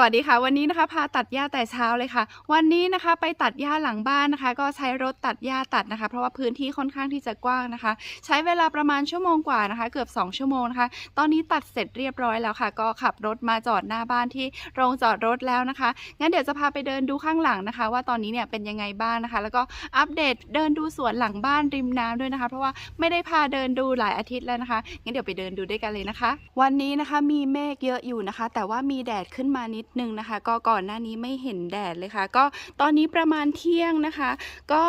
วัสดีค่ะ วันนี้นะคะพาตัดหญ้าแต่เช้าเลยค่ะ วันนี้นะคะไปตัดหญ้าหลังบ้านนะคะ ก็ใช้รถตัดหญ้าตัดนะคะ เพราะว่าพื้นที่ค่อนข้างที่จะกว้างนะคะ ใช้เวลาประมาณชั่วโมงกว่านะคะ เกือบ 2 ชั่วโมงนะคะ ตอนนี้ตัดเสร็จเรียบร้อยแล้วค่ะ ก็ขับรถมาจอดหน้าบ้านที่โรงจอดรถแล้วนะคะงั้นเดี๋ยวจะพาไปเดินดูข้างหลังนะคะ ว่าตอนนี้เนี่ยเป็นยังไงบ้างนะคะ แล้วก็อัปเดตเดินดูสวนหลังบ้านริมน้ำด้วยนะคะ เพราะว่าไม่ได้พาเดินดูหลายอาทิตย์แล้วนะคะงั้นเดี๋ยวไปเดินดูด้วยกันเลยนะคะ วันนี้นะคะมีเมฆเยอะอยู่นะคะ แต่ว่ามีแดดขึ้นมานิดนึงนะคะ ก็ก่อนหน้านี้ไม่เห็นแดดเลยค่ะ ก็ตอนนี้ประมาณเที่ยงนะคะ ก็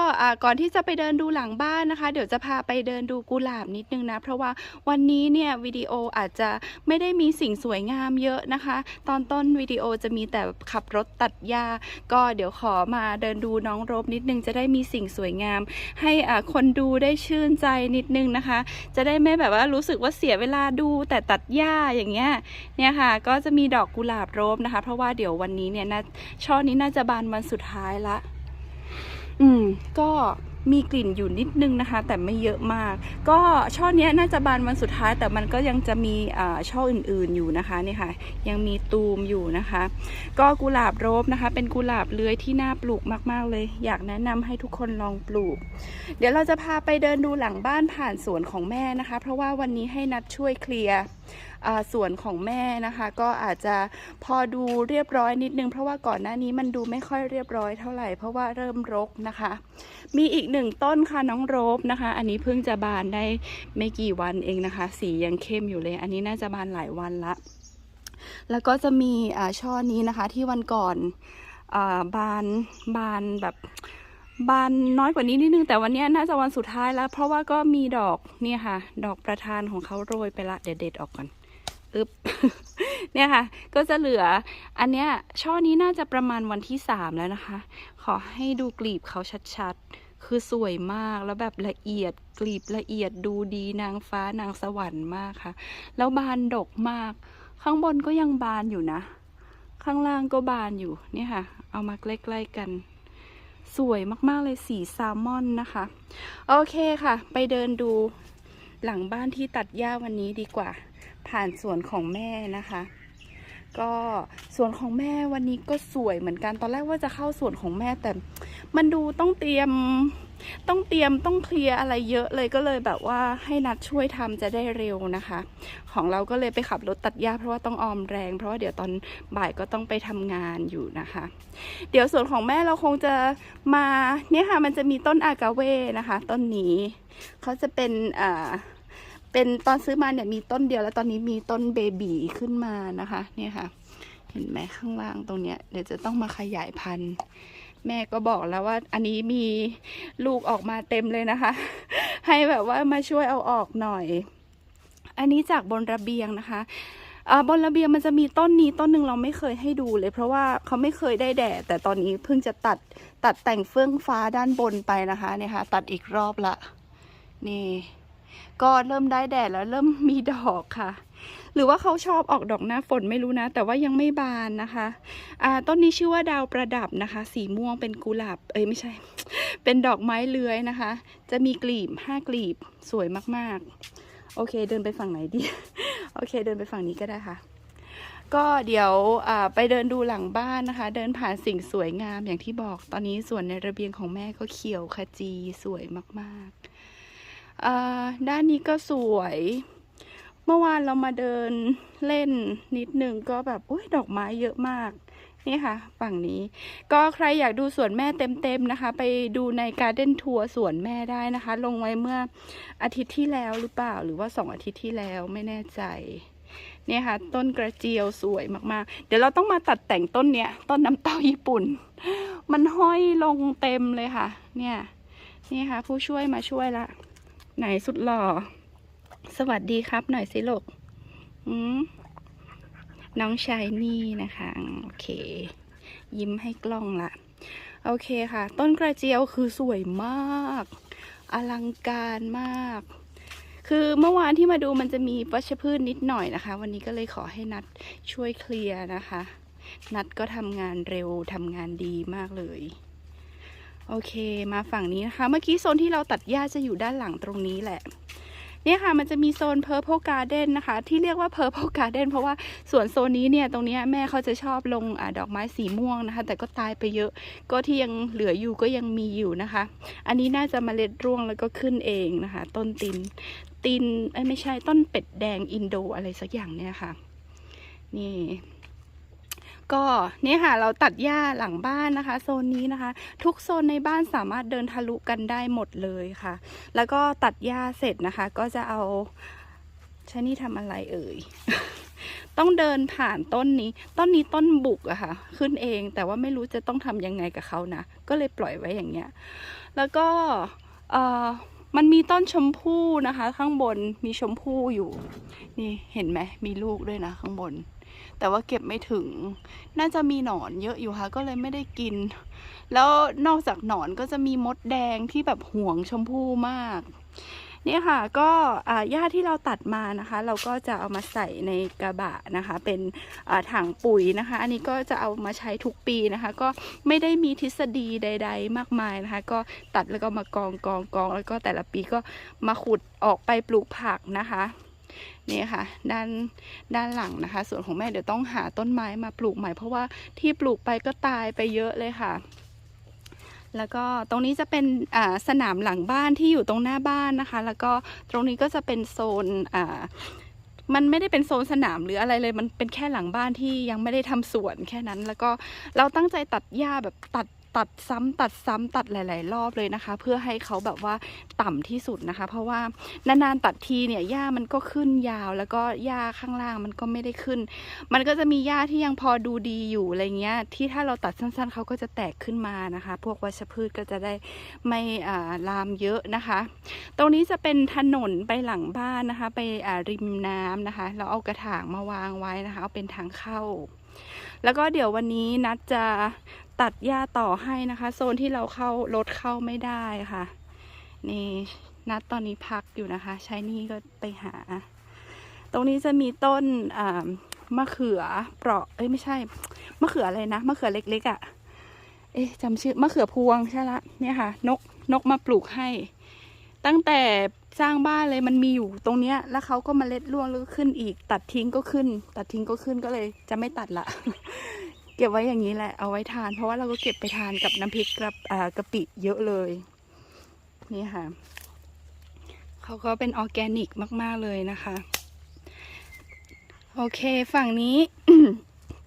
ก่อนที่จะไปเดินดูหลังบ้านนะคะ เดี๋ยวจะพาไปเดินดูกุหลาบนิดนึงนะ เพราะว่าวันนี้เนี่ยวิดีโออาจจะไม่ได้มีสิ่งสวยงามเยอะนะคะ ตอนต้นวิดีโอจะมีแต่ขับรถตัดหญ้า ก็เดี๋ยวขอมาเดินดูน้องรบนิดนึงจะได้มีสิ่งสวยงาม ให้คนดูได้ชื่นใจนิดนึงนะคะ จะได้ไม่แบบว่ารู้สึกว่าเสียเวลาดูแต่ตัดหญ้าอย่างเงี้ยเนี่ยค่ะ ก็จะมีดอกกุหลาบโรบนะคะเพราะว่าเดี๋ยววันนี้เนี่ยนะช่อนี้น่าจะบานวันสุดท้ายละ อืม ก็มีกลิ่นอยู่นิดนึงนะคะ แต่ไม่เยอะมาก ก็ช่อเนี้ยน่าจะบานวันสุดท้าย แต่มันก็ยังจะมีอ่าช่ออื่นๆอยู่นะคะเนี่ยค่ะ ยังมีตูมอยู่นะคะ ก็กุหลาบโรบนะคะ เป็นกุหลาบเลื้อยที่น่าปลูกมากๆเลย อยากแนะนำให้ทุกคนลองปลูก เดี๋ยวเราจะพาไปเดินดูหลังบ้านผ่านสวนของแม่นะคะ เพราะว่าวันนี้ให้นัดช่วยเคลียร์อ่า ส่วนของแม่นะคะ ก็อาจจะพอดูเรียบร้อยนิดนึง เพราะว่าก่อนหน้านี้มันดูไม่ค่อยเรียบร้อยเท่าไหร่เพราะว่าเริ่มรกนะคะ มีอีกหนึ่งต้นค่ะน้องโรบนะคะ อันนี้เพิ่งจะบานได้ไม่กี่วันเองนะคะ สียังเข้มอยู่เลย อันนี้น่าจะบานหลายวันละ แล้วก็จะมีช่อนี้นะคะที่วันก่อนอบานบานแบบบานน้อยกว่านี้นิดนึงแต่วันนี้น่าจะวันสุดท้ายแล้ว เพราะว่าก็มีดอกเนี่ยค่ะ ดอกประธานของเขาโรยไปละเดี๋ยวเด็ดออกก่อน อึบเนี่ยค่ะ ก็จะเหลือ อันเนี้ยช่อนี้น่าจะประมาณวันที่สามแล้วนะคะ ขอให้ดูกลีบเขาชัดๆ คือสวยมากแล้วแบบละเอียดกลีบละเอียดดูดีนางฟ้านางสวรรค์มากค่ะ แล้วบานดกมาก ข้างบนก็ยังบานอยู่นะ ข้างล่างก็บานอยู่เนี่ยค่ะ เอามาใกล้ๆกันสวยมาก ๆ เลยสีแซลมอนนะคะ โอเคค่ะ ไปเดินดูหลังบ้านที่ตัดหญ้าวันนี้ดีกว่า ผ่านสวนของแม่นะคะ ก็สวนของแม่วันนี้ก็สวยเหมือนกันตอนแรกว่าจะเข้าสวนของแม่แต่มันดูต้องเตรียมต้องเตรียมต้องเคลียร์อะไรเยอะเลยก็เลยแบบว่าให้นัดช่วยทำจะได้เร็วนะคะ ของเราก็เลยไปขับรถตัดหญ้าเพราะว่าต้องออมแรง เพราะว่าเดี๋ยวตอนบ่ายก็ต้องไปทำงานอยู่นะคะ เดี๋ยวส่วนของแม่เราคงจะมาเนี่ยค่ะมันจะมีต้นอากาเว่นะคะ ต้นนี้เขาจะเป็นอ่า เป็นตอนซื้อมาเนี่ยมีต้นเดียวแล้วตอนนี้มีต้นเบบีขึ้นมานะคะ เนี่ยค่ะ เห็นไหมข้างล่างตรงเนี้ยเดี๋ยวจะต้องมาขยายพันธุ์ แม่ก็บอกแล้วว่าอันนี้มีลูกออกมาเต็มเลยนะคะ ให้แบบว่ามาช่วยเอาออกหน่อย อันนี้จากบนระเบียงนะคะอ่าบนระเบียงมันจะมีต้นนี้ต้นหนึ่งเราไม่เคยให้ดูเลย เพราะว่าเขาไม่เคยได้แดดแต่ตอนนี้เพิ่งจะตัดตัดแต่งเฟื่องฟ้าด้านบนไปนะคะเนี่ยค่ะ ตัดอีกรอบละนี่ ก็เริ่มได้แดดแล้วเริ่มมีดอกค่ะ หรือว่าเขาชอบออกดอกหน้าฝนไม่รู้นะ แต่ว่ายังไม่บานนะคะอ่าต้นนี้ชื่อว่าดาวประดับนะคะ สีม่วงเป็นกุหลาบเอ้ยไม่ใช่ เป็นดอกไม้เลื้อยนะคะ จะมีกลีบห้ากลีบสวยมากๆ โอเคเดินไปฝั่งไหนดี โอเคเดินไปฝั่งนี้ก็ได้ค่ะก็เดี๋ยวไปเดินดูหลังบ้านนะคะ เดินผ่านสิ่งสวยงามอย่างที่บอกตอนนี้ส่วนในระเบียงของแม่ก็เขียวขจีสวยมากๆ ด้านนี้ก็สวย เมื่อวานเรามาเดินเล่นนิดนึงก็แบบอุ้ยดอกไม้เยอะมากนี่ค่ะ ฝั่งนี้ก็ใครอยากดูสวนแม่เต็มๆนะคะ ไปดูในการ์เด้นทัวร์สวนแม่ได้นะคะ ลงไว้เมื่ออาทิตย์ที่แล้วหรือเปล่า หรือว่าสองอาทิตย์ที่แล้วไม่แน่ใจเนี่ยค่ะ ต้นกระเจียวสวยมากๆ เดี๋ยวเราต้องมาตัดแต่งต้นเนี้ยต้นน้ำเต้าญี่ปุ่น มันห้อยลงเต็มเลยค่ะ เนี่ยนี่ค่ะ ผู้ช่วยมาช่วยละ ไหนสุดหล่อ สวัสดีครับหน่อยสิลูกอืมน้องชายนี่นะคะ โอเค ยิ้มให้กล้องละ โอเคค่ะ ต้นกระเจียวคือสวยมาก อลังการมาก คือเมื่อวานที่มาดูมันจะมีวัชพืชนิดหน่อยนะคะ วันนี้ก็เลยขอให้นัดช่วยเคลียร์นะคะ นัดก็ทำงานเร็วทำงานดีมากเลย โอเคมาฝั่งนี้นะคะ เมื่อกี้โซนที่เราตัดหญ้าจะอยู่ด้านหลังตรงนี้แหละเนี่ยค่ะมันจะมีโซน Purple Garden นะคะ ที่เรียกว่า Purple Garden เพราะว่าส่วนโซนนี้เนี่ยตรงนี้แม่เขาจะชอบลงอดอกไม้สีม่วงนะคะ แต่ก็ตายไปเยอะ ก็ที่ยังเหลืออยู่ก็ยังมีอยู่นะคะ อันนี้น่าจะมาเมล็ดร่วงแล้วก็ขึ้นเองนะคะ ต้นตินตินเอ้ยไม่ใช่ต้นเป็ดแดงอินโดอะไรสักอย่างเนี่ยค่ะ นี่ ก็เนี่ยค่ะเราตัดหญ้าหลังบ้านนะคะ โซนนี้นะคะ ทุกโซนในบ้านสามารถเดินทะลุกันได้หมดเลยค่ะ แล้วก็ตัดหญ้าเสร็จนะคะ ก็จะเอาใช้นี่ทำอะไรเอ่ย ต้องเดินผ่านต้นนี้ ต้นนี้ต้นบุกอะค่ะ ขึ้นเอง แต่ว่าไม่รู้จะต้องทำยังไงกับเขานะ ก็เลยปล่อยไว้อย่างเงี้ย แล้วก็เอ่อมันมีต้นชมพู่นะคะ ข้างบนมีชมพู่อยู่ นี่เห็นไหมมีลูกด้วยนะข้างบน แต่ว่าเก็บไม่ถึง น่าจะมีหนอนเยอะอยู่ค่ะ ก็เลยไม่ได้กิน แล้วนอกจากหนอนก็จะมีมดแดงที่แบบห่วงชมพู่มากเนี่ยค่ะก็อ่าหญ้าที่เราตัดมานะคะ เราก็จะเอามาใส่ในกระบะนะคะ เป็นถังปุ๋ยนะคะ อันนี้ก็จะเอามาใช้ทุกปีนะคะ ก็ไม่ได้มีทฤษฎีใด ๆ มากมายนะคะ ก็ตัดแล้วก็มากองกองกองแล้วก็แต่ละปีก็มาขุดออกไปปลูกผักนะคะ นี่ค่ะด้านด้านหลังนะคะ ส่วนของแม่เดี๋ยวต้องหาต้นไม้มาปลูกใหม่เพราะว่าที่ปลูกไปก็ตายไปเยอะเลยค่ะ แล้วก็ตรงนี้จะเป็นสนามหลังบ้านที่อยู่ตรงหน้าบ้านนะคะ แล้วก็ตรงนี้ก็จะเป็นโซนมันไม่ได้เป็นโซนสนามหรืออะไรเลย มันเป็นแค่หลังบ้านที่ยังไม่ได้ทำสวนแค่นั้น แล้วก็เราตั้งใจตัดหญ้าแบบตัด ตัดซ้ำตัดซ้ำตัดหลาย ๆ รอบเลยนะคะ เพื่อให้เขาแบบว่าต่ำที่สุดนะคะ เพราะว่านานๆตัดทีเนี่ยหญ้ามันก็ขึ้นยาว แล้วก็หญ้าข้างล่างมันก็ไม่ได้ขึ้น มันก็จะมีหญ้าที่ยังพอดูดีอยู่อะไรเงี้ย ที่ถ้าเราตัดสั้น ๆเขาก็จะแตกขึ้นมานะคะ พวกวัชพืชก็จะได้ไม่อ่าลามเยอะนะคะ ตรงนี้จะเป็นถนนไปหลังบ้านนะคะ ไปอ่าริมน้ำนะคะ เราเอากระถางมาวางไว้นะคะ เอาเป็นทางเข้าแล้วก็เดี๋ยววันนี้นัดจะ ตัดหญ้าต่อให้นะคะ โซนที่เราเข้ารถเข้าไม่ได้ค่ะ นี่นัดตอนนี้พักอยู่นะคะ ใช้นี่ก็ไปหา ตรงนี้จะมีต้นมะเขือเปราะเอ้ยไม่ใช่มะเขืออะไรนะมะเขือเล็กๆอะ่ะ เอ๊ะจำชื่อมะเขือพวงใช่ละเนี่ยค่ะ นกนกมาปลูกให้ ตั้งแต่สร้างบ้านเลยมันมีอยู่ตรงเนี้ย แล้วเขาก็มาเล็ดร่วงแล้วก็ขึ้นอีก ตัดทิ้งก็ขึ้น ตัดทิ้งก็ขึ้นก็เลย จะไม่ตัดละ ก็บไว้อย่างนี้แหละเอาไว้ทาน เพราะว่าเราก็เก็บไปทานกับน้ำพริกกับกะปิเยอะเลย นี่ค่ะเขาก็เป็นออร์แกนิกมาก ๆ เลยนะคะ โอเคฝั่งนี้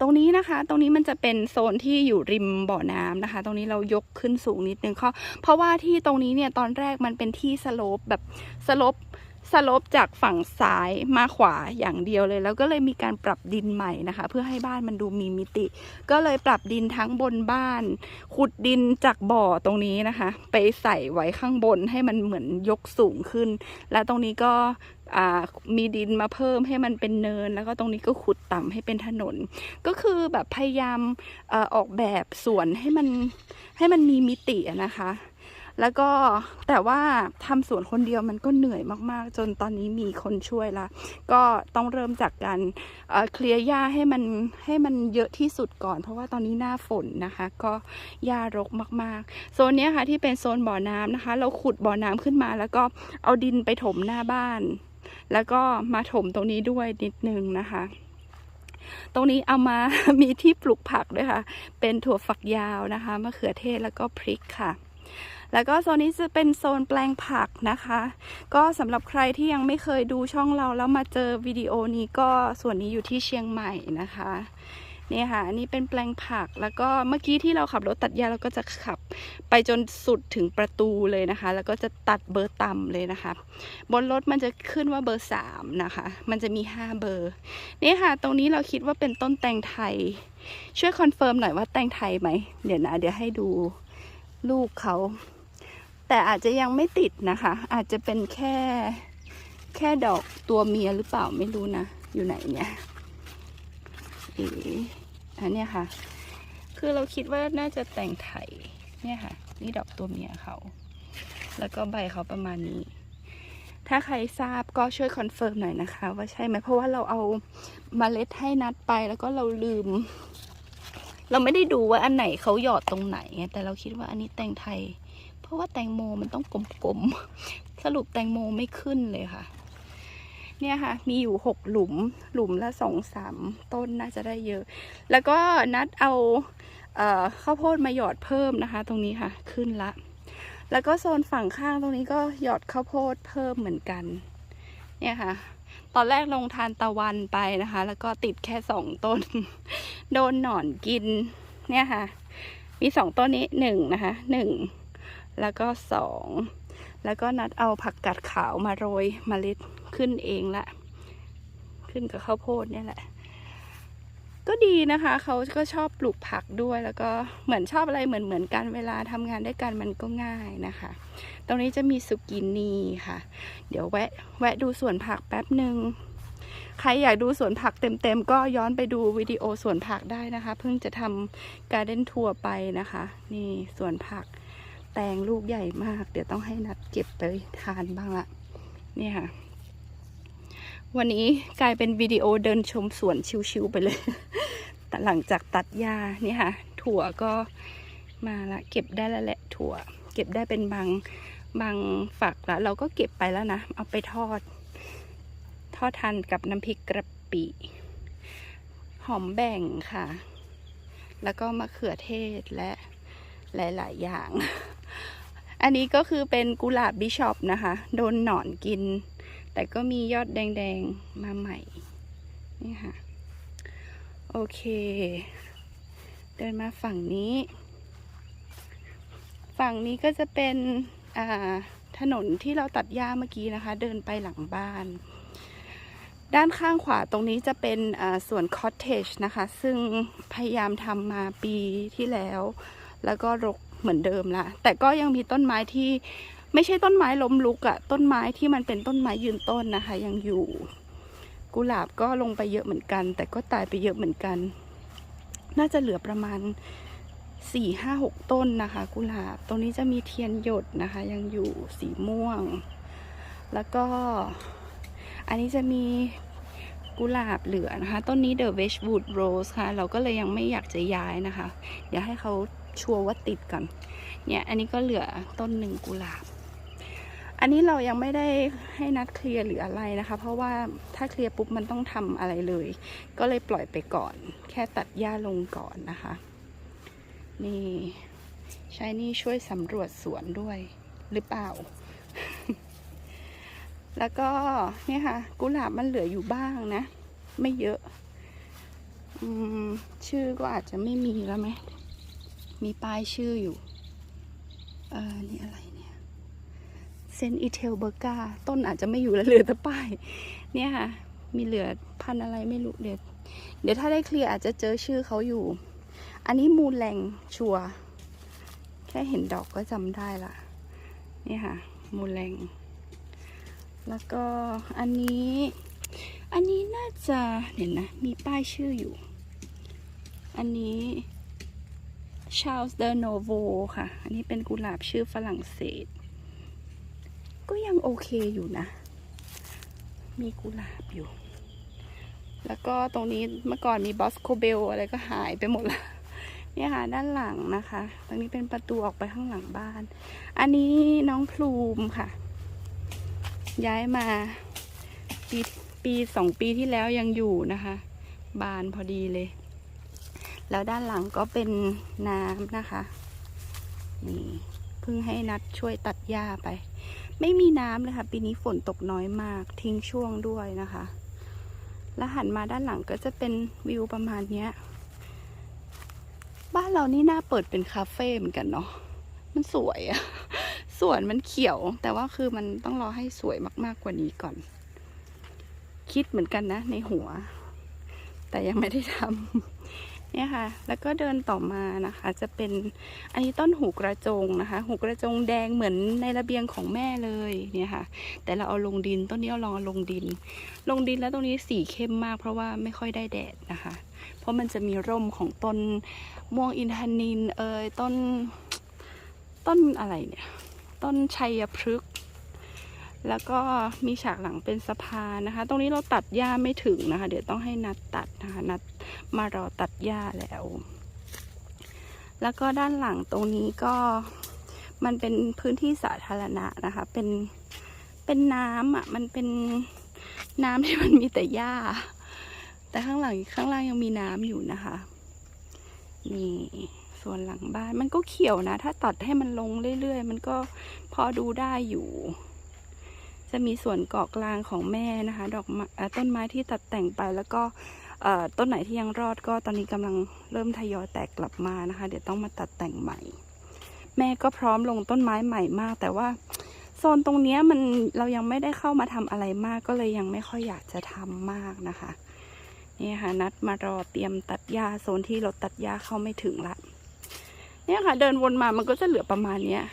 ตรงนี้นะคะ ตรงนี้มันจะเป็นโซนที่อยู่ริมบ่อน้ำนะคะ ตรงนี้เรายกขึ้นสูงนิดนึงเพราะเพราะว่าที่ตรงนี้เนี่ยตอนแรกมันเป็นที่สโลปแบบสโลป สลปจากฝั่งซ้ายมาขวาอย่างเดียวเลย แล้วก็เลยมีการปรับดินใหม่นะคะ เพื่อให้บ้านมันดูมีมิติ ก็เลยปรับดินทั้งบนบ้าน ขุดดินจากบ่อตรงนี้นะคะ ไปใส่ไว้ข้างบนให้มันเหมือนยกสูงขึ้น และตรงนี้ก็มีดินมาเพิ่มให้มันเป็นเนิน แล้วก็ตรงนี้ก็ขุดต่ำให้เป็นถนน ก็คือแบบพยายามออกแบบสวนให้มันให้มันมีมิตินะคะ แล้วก็แต่ว่าทำสวนคนเดียวมันก็เหนื่อยมากๆ จนตอนนี้มีคนช่วยละ ก็ต้องเริ่มจากการเเคลียร์หญ้าให้มันให้มันเยอะที่สุดก่อน เพราะว่าตอนนี้หน้าฝนนะคะ ก็หญ้ารกมากๆ โซนนี้ค่ะที่เป็นโซนบ่อน้ำนะคะ เราขุดบ่อน้ำขึ้นมา แล้วก็เอาดินไปถมหน้าบ้าน แล้วก็มาถมตรงนี้ด้วยนิดนึงนะคะตรงนี้เอามามีที่ปลูกผักด้วยค่ะ เป็นถั่วฝักยาวนะคะ มะเขือเทศแล้วก็พริกค่ะ แล้วก็โซนนี้จะเป็นโซนแปลงผักนะคะ ก็สำหรับใครที่ยังไม่เคยดูช่องเราแล้วมาเจอวิดีโอนี้ก็ส่วนนี้อยู่ที่เชียงใหม่นะคะนี่ค่ะอันนี้เป็นแปลงผักแล้วก็เมื่อกี้ที่เราขับรถตัดหญ้าเราก็จะขับไปจนสุดถึงประตูเลยนะคะ แล้วก็จะตัดเบอร์ต่ำเลยนะคะ บนรถมันจะขึ้นว่าเบอร์สามนะคะ มันจะมีห้าเบอร์นี่ค่ะ ตรงนี้เราคิดว่าเป็นต้นแตงไทย ช่วยคอนเฟิร์มหน่อยว่าแตงไทยไหมเดี๋ยวนะเดี๋ยวให้ดูลูกเขา แต่อาจจะยังไม่ติดนะคะ อาจจะเป็นแค่แค่ดอกตัวเมียหรือเปล่าไม่รู้นะ อยู่ไหนเนี่ยเอ๋อันเนี้ยค่ะ คือเราคิดว่าน่าจะแต่งไทยเนี่ยค่ะ นี่ดอกตัวเมียเขา แล้วก็ใบเขาประมาณนี้ ถ้าใครทราบก็ช่วยคอนเฟิร์มหน่อยนะคะ ว่าใช่ไหมเพราะว่าเราเอาเมาเล็ดให้นัดไปแล้วก็เราลืม เราไม่ได้ดูว่าอันไหนเขาหยอดตรงไหนไงแต่เราคิดว่าอันนี้แตงไทย ราะว่าแตงโมมันต้องกลมๆ สรุปแตงโมไม่ขึ้นเลยค่ะ เนี่ยค่ะ มีอยู่หกหลุม หลุมละสองสามต้นน่าจะได้เยอะ แล้วก็นัดเอาเอ่อข้าวโพดมาหยอดเพิ่มนะคะ ตรงนี้ค่ะ ขึ้นละ แล้วก็โซนฝั่งข้างตรงนี้ก็หยอดข้าวโพดเพิ่มเหมือนกัน เนี่ยค่ะ ตอนแรกลงทานตะวันไปนะคะ แล้วก็ติดแค่สองต้น โดนหนอนกิน เนี่ยค่ะ มีสองต้นนี้หนึ่งนะคะหนึ่ง แล้วก็สองแล้วก็นัดเอาผักกาดขาวมาโรยเมล็ดขึ้นเองละ ขึ้นกับข้าวโพดเนี่ยแหละ ก็ดีนะคะ เขาก็ชอบปลูกผักด้วย แล้วก็เหมือนชอบอะไรเหมือนเหมือนกันเวลาทำงานด้วยกันมันก็ง่ายนะคะ ตรงนี้จะมีสุกินีค่ะ เดี๋ยวแวะแวะดูสวนผักแป๊บหนึ่งใครอยากดูสวนผักเต็มๆ ก็ย้อนไปดูวิดีโอสวนผักได้นะคะ เพิ่งจะทำการเด้นทัวร์ไปนะคะ นี่สวนผัก แตงลูกใหญ่มาก เดี๋ยวต้องให้นัดเก็บไปทานบ้างละเนี่ยค่ะ วันนี้กลายเป็นวิดีโอเดินชมสวนชิวๆไปเลย แต่หลังจากตัดหญ้าเนี่ยค่ะ ถั่วก็มาละเก็บได้แล้วแหละถั่ว เก็บได้เป็นบางบางฝักละเราก็เก็บไปแล้วนะ เอาไปทอด ทอดทานกับน้ำพริกกระปิ หอมแบ่งค่ะ แล้วก็มะเขือเทศและหลาย ๆ อย่าง อันนี้ก็คือเป็นกุหลาบบิชอปนะคะ โดนหนอนกิน แต่ก็มียอดแดงๆมาใหม่ นี่ค่ะ โอเค เดินมาฝั่งนี้ ฝั่งนี้ก็จะเป็นถนนที่เราตัดหญ้าเมื่อกี้นะคะ เดินไปหลังบ้าน ด้านข้างขวาตรงนี้จะเป็นอ่าสวนคอตเทจนะคะ ซึ่งพยายามทำมาปีที่แล้ว แล้วก็รก เหมือนเดิมละแต่ก็ยังมีต้นไม้ที่ไม่ใช่ต้นไม้ล้มลุกอะต้นไม้ที่มันเป็นต้นไม้ยืนต้นนะคะ ยังอยู่ กุหลาบก็ลงไปเยอะเหมือนกัน แต่ก็ตายไปเยอะเหมือนกัน น่าจะเหลือประมาณสี่ห้าหกต้นนะคะ กุหลาบตรงนี้จะมีเทียนหยดนะคะ ยังอยู่สีม่วง แล้วก็ อันนี้จะมีกุหลาบเหลือนะคะ ต้นนี้ The Westwood Rose ค่ะ เราก็เลยยังไม่อยากจะย้ายนะคะ เดี๋ยวให้เขา ชัวร์ว่าติดก่อน เนี่ย อันนี้ก็เหลือต้นหนึ่งกุหลาบ อันนี้เรายังไม่ได้ให้นัดเคลียร์หรืออะไรนะคะ เพราะว่าถ้าเคลียร์ปุ๊บมันต้องทำอะไรเลย ก็เลยปล่อยไปก่อน แค่ตัดหญ้าลงก่อนนะคะ นี่ใช้นี่ช่วยสำรวจสวนด้วยหรือเปล่า แล้วก็เนี่ยค่ะ กุหลาบมันเหลืออยู่บ้างนะ ไม่เยอะอืมชื่อก็อาจจะไม่มีแล้วไหม มีป้ายชื่ออยู่เออนี่อะไรเนี่ยเซนอิเทลเบอร์กาต้นอาจจะไม่อยู่แล้วเหลือแต่ป้าย เนี่ยค่ะ มีเหลือพันอะไรไม่รู้เดี๋ยวเดี๋ยวถ้าได้เคลียร์อาจจะเจอชื่อเขาอยู่ อันนี้มูลแรงชัว แค่เห็นดอกก็จำได้ละเนี่ยค่ะ มูลแรงแล้วก็อันนี้ อันนี้น่าจะเห็นนะ มีป้ายชื่ออยู่ อันนี้ ชาลส์เดอโนโวค่ะ อันนี้เป็นกุหลาบชื่อฝรั่งเศส ก็ยังโอเคอยู่นะ มีกุหลาบอยู่ แล้วก็ตรงนี้เมื่อก่อนมีบอสโคเบลอะไรก็หายไปหมดละเนี่ยค่ะด้านหลังนะคะ ตรงนี้เป็นประตูออกไปข้างหลังบ้าน อันนี้น้องพลูมค่ะ ย้ายมาปีปีสองปีที่แล้วยังอยู่นะคะ บานพอดีเลย แล้วด้านหลังก็เป็นน้ำนะคะ นี่เพิ่งให้นัดช่วยตัดหญ้าไป ไม่มีน้ำเลยค่ะ ปีนี้ฝนตกน้อยมาก ทิ้งช่วงด้วยนะคะ แล้วหันมาด้านหลังก็จะเป็นวิวประมาณเนี้ยบ้านเรานี่น่าเปิดเป็นคาเฟ่เหมือนกันเนาะ มันสวยอะสวนมันเขียว แต่ว่าคือมันต้องรอให้สวยมากๆกว่านี้ก่อน คิดเหมือนกันนะในหัว แต่ยังไม่ได้ทำ เนี่ยค่ะ แล้วก็เดินต่อมานะคะ จะเป็นอันนี้ต้นหูกระจงนะคะ หูกระจงแดงเหมือนในระเบียงของแม่เลยเนี่ยค่ะ แต่เราเอาลงดินต้นนี้เราลองเอาลงดิน ลงดินแล้วตรงนี้สีเข้มมากเพราะว่าไม่ค่อยได้แดดนะคะ เพราะมันจะมีร่มของต้นม่วงอินทนินเอยต้นต้นอะไรเนี่ย ต้นชัยพฤกษ์ แล้วก็มีฉากหลังเป็นสะพานนะคะ ตรงนี้เราตัดหญ้าไม่ถึงนะคะ เดี๋ยวต้องให้นัดตัดนะคะ นัดมารอตัดหญ้าแล้ว แล้วก็ด้านหลังตรงนี้ก็มันเป็นพื้นที่สาธารณะนะคะ เป็นเป็นน้ำอะ มันเป็นน้ำที่มันมีแต่หญ้า แต่ข้างหลังข้างล่างยังมีน้ำอยู่นะคะ นี่ส่วนหลังบ้านมันก็เขียวนะ ถ้าตัดให้มันลงเรื่อยๆ มันก็พอดูได้อยู่ จะมีส่วนเกาะกลางของแม่นะคะ ดอกต้นไม้ที่ตัดแต่งไปแล้วก็ต้นไหนที่ยังรอดก็ตอนนี้กำลังเริ่มทยอยแตกกลับมานะคะ เดี๋ยวต้องมาตัดแต่งใหม่ แม่ก็พร้อมลงต้นไม้ใหม่มาก แต่ว่าโซนตรงนี้มันเรายังไม่ได้เข้ามาทำอะไรมากก็เลยยังไม่ค่อยอยากจะทำมากนะคะนี่ค่ะนัดมารอเตรียมตัดหญ้าโซนที่รถตัดหญ้าเข้าไม่ถึงละเนี่ยค่ะ เดินวนมามันก็จะเหลือประมาณเนี้ย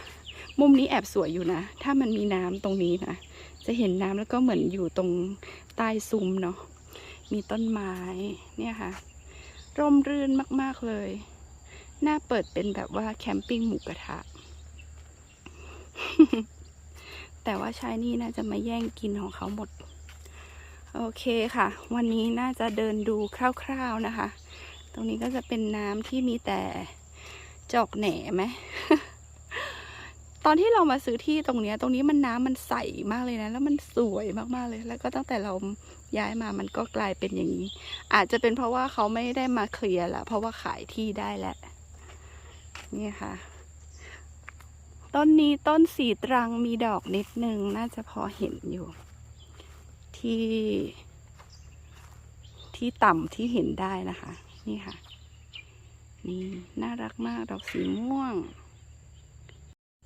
มุมนี้แอบสวยอยู่นะ ถ้ามันมีน้ำตรงนี้นะ จะเห็นน้ำแล้วก็เหมือนอยู่ตรงใต้ซุ้มเนาะมีต้นไม้เนี่ยค่ะ ร่มรื่นมาก ๆ เลย น่าเปิดเป็นแบบว่าแคมปิ้งหมูกระทะ แต่ว่าชายนี่น่าจะมาแย่งกินของเขาหมด โอเคค่ะ วันนี้น่าจะเดินดูคร่าวๆนะคะ ตรงนี้ก็จะเป็นน้ำที่มีแต่จอกแหน่ไหม ตอนที่เรามาซื้อที่ตรงเนี้ย ตรงนี้มันน้ำมันใสมากเลยนะ แล้วมันสวยมากๆเลย แล้วก็ตั้งแต่เราย้ายมามันก็กลายเป็นอย่างนี้ อาจจะเป็นเพราะว่าเขาไม่ได้มาเคลียร์ละเพราะว่าขายที่ได้แล้วนี่ค่ะ ต้นนี้ต้นสีตรังมีดอกนิดนึง น่าจะพอเห็นอยู่ ที่ ที่ต่ำที่เห็นได้นะคะ นี่ค่ะ นี่น่ารักมากดอกสีม่วง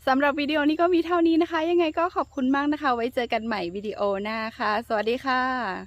สำหรับวิดีโอนี้ก็มีเท่านี้นะคะ ยังไงก็ขอบคุณมากนะคะ ไว้เจอกันใหม่วิดีโอหน้าค่ะ สวัสดีค่ะ